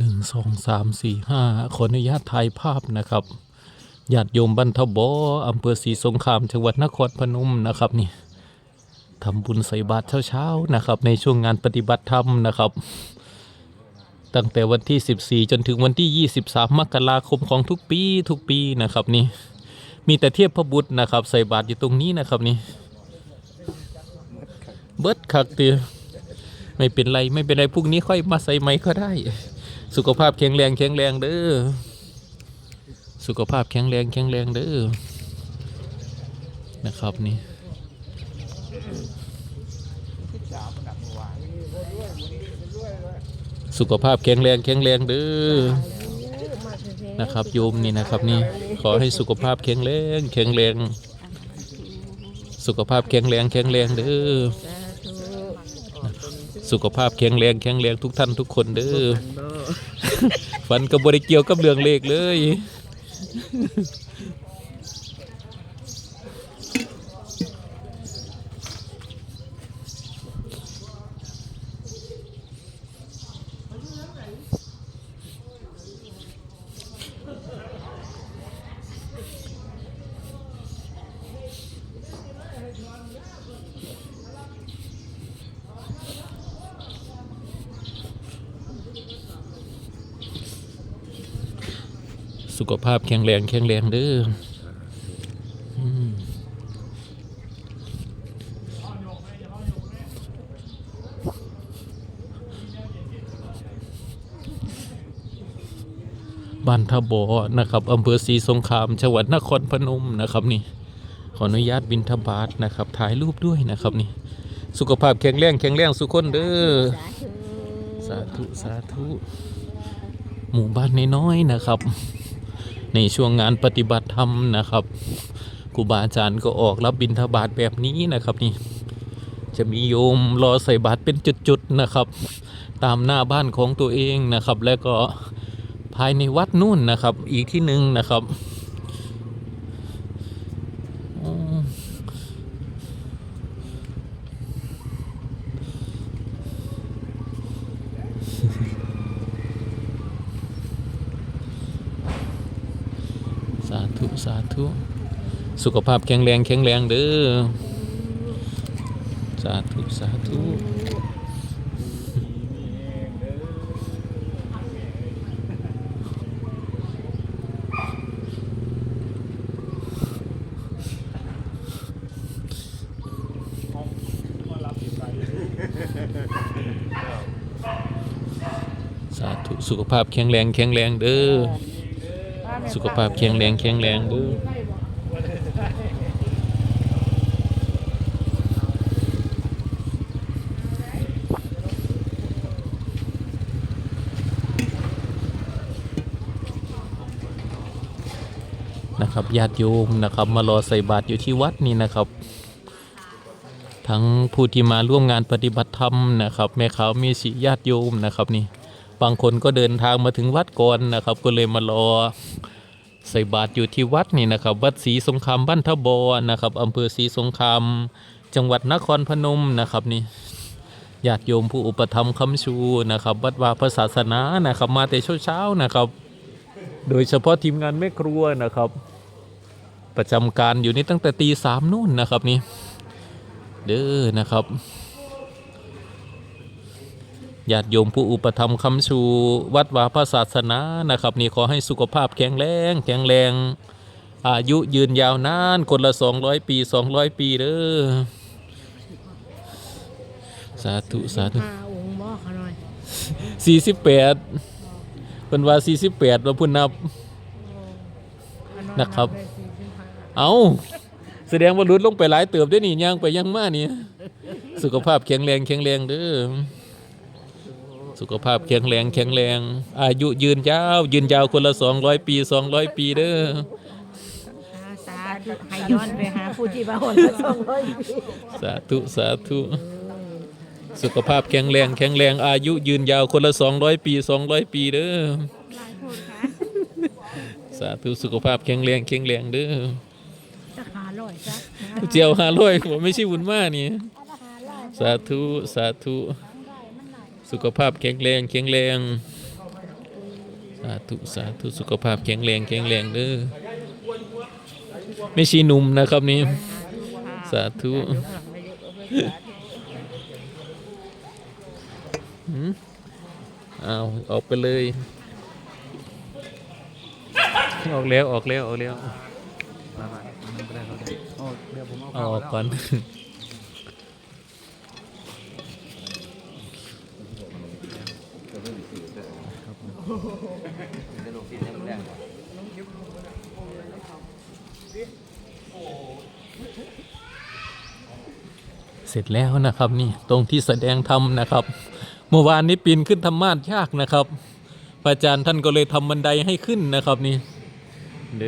หนึ่งสองสามสี่ห้าขออนุญาตถ่ายภาพนะครับญาติโยมบรรทบออำเภอศรีสงครามจังหวัดนครพนมนะครับนี่ทำบุญใส่บาตรเช้าๆนะครับ ในช่วงงานปฏิบัติธรรมนะครับ ตั้งแต่วันที่ 14 จนถึงวันที่ 23 มกราคมของทุกปีทุกปีนะครับนี่มีแต่เทียบพระบุตรนะครับ ใส่บาตรอยู่ตรงนี้นะครับนี่เบิดคักเตียไม่เป็นไรไม่เป็นไรพรุ่งนี้ค่อยมาใส่ไหมก็ได้ สุขภาพแข็งแรงแข็งแรงเด้อ สุขภาพแข็งแรงแข็งแรงเด้อ นะครับนี่สุขภาพแข็งแรงแข็งแรงเด้อ นะครับโยมนี่นะครับนี่ ขอให้สุขภาพแข็งแรงแข็งแรง สุขภาพแข็งแรงแข็งแรงเด้อ สุขภาพแข็งแรงแข็งแรงทุกท่านทุกคนเด้อฝันกับบริเกี่ยวกับเรื่องเลขเลย สุขภาพแข็งแรงแข็งแรงเด้ออืมบ้านทบอนะครับอำเภอศรีสงครามจังหวัดนครพนมนะครับนี่ขออนุญาตบินทบาทนะครับถ่ายรูปด้วยนะครับนี่สุขภาพแข็งแรงแข็งแรงสุขคนเด้อสาธุสาธุหมู่บ้านน้อยๆนะครับ ในช่วงงานปฏิบัติธรรมนะครับครูบาอาจารย์ก็ออกรับบิณฑบาตแบบนี้นะครับนี่จะมีโยมรอใส่บาตรเป็นจุดๆนะครับ ตามหน้าบ้านของตัวเองนะครับ แล้วก็ภายในวัดนู่นนะครับ อีกที่หนึ่งนะครับอ๋อ สาธุ สาธุ สุขภาพแข็งแรงแข็งแรงเด้อ สาธุ สาธุสาธุ สุขภาพแข็งแรงแข็งแรงเด้อ สุขภาพแข็งแรงแข็งแรงเด้อนะครับญาติโยมนะครับ มารอใส่บาตรอยู่ที่วัดนี่นะครับ ทั้งผู้ที่มาร่วมงานปฏิบัติธรรมนะครับ แม่ขาวมีสิญาติโยมนะครับนี่ บางคนก็เดินทางมาถึงวัดก่อนนะครับ ก็เลยมารอใส่บาตรอยู่ที่วัดนี่นะครับ วัดศรีสงครามบ้านทบอนะครับอำเภอศรีสงครามจังหวัดนครพนมนะครับนี่ญาติโยมผู้อุปถัมภ์คำชูนะครับ วัดวาพระศาสนานะครับ มาแต่เช้าๆนะครับ โดยเฉพาะทีมงานแม่ครัวนะครับ ประจำการอยู่นี่ตั้งแต่ตีสามนู่นนะครับนี่เด้อนะครับ ญาติโยมผู้อุปถัมภ์คำชูวัดวาพระศาสนานะครับ นี่ขอให้สุขภาพแข็งแรงแข็งแรง อายุยืนยาวนานคนละ 200 ปี 200 ปีเด้อสาธุสาธุห้าองค์บ่เขาหน่อยสี่สิบแปดเป็นว่าสี่สิบแปดว่าพุ่นนับเขาอยนะครับได้สี่สิบห้าเอาแสดงว่าลุดลงไปหลายเติบได้อนี่ย่างไปย่างมานี่ สุขภาพแข็งแรงแข็งแรงเด้อ สุขภาพแข็งแรงแข็งแรง อายุยืนยาว ยืนยาวคนละสองร้อยปีสองร้อยปีเด้อสาธุให้ย้อนไปหาผู้ที่บ้าหนสองร้อยปีสาธุสาธุสุขภาพแข็งแรงแข็งแรงอายุยืนยาวคนละสองร้อยปีสองร้อยปีเด้อสาธุสุขภาพแข็งแรงแข็งแรงเด้อจะขาลอยจ้ะเจียวห้าร้อยผมไม่ใช่บุญมากนี่สาธุสาธุ สุขภาพแข็งแรงแข็งแรงสาธุสาธุสุขภาพแข็งแรงแข็งแรงเด้อไม่ชีหนุ่มนะครับนี่สาธุเอาออกไปเลย ออกแล้วออกแล้วออกแล้วมามามัน ได้เขาได้โอ้เดี๋ยวผมเอาเอาออกก่อนเสร็จแล้วนะครับนี่ตรงที่แสดงธรรมนะครับ เมื่อวานนี้ปีนขึ้นธรรมาสยากนะครับ พระอาจารย์ท่านก็เลยทำบันไดให้ขึ้นนะครับนี่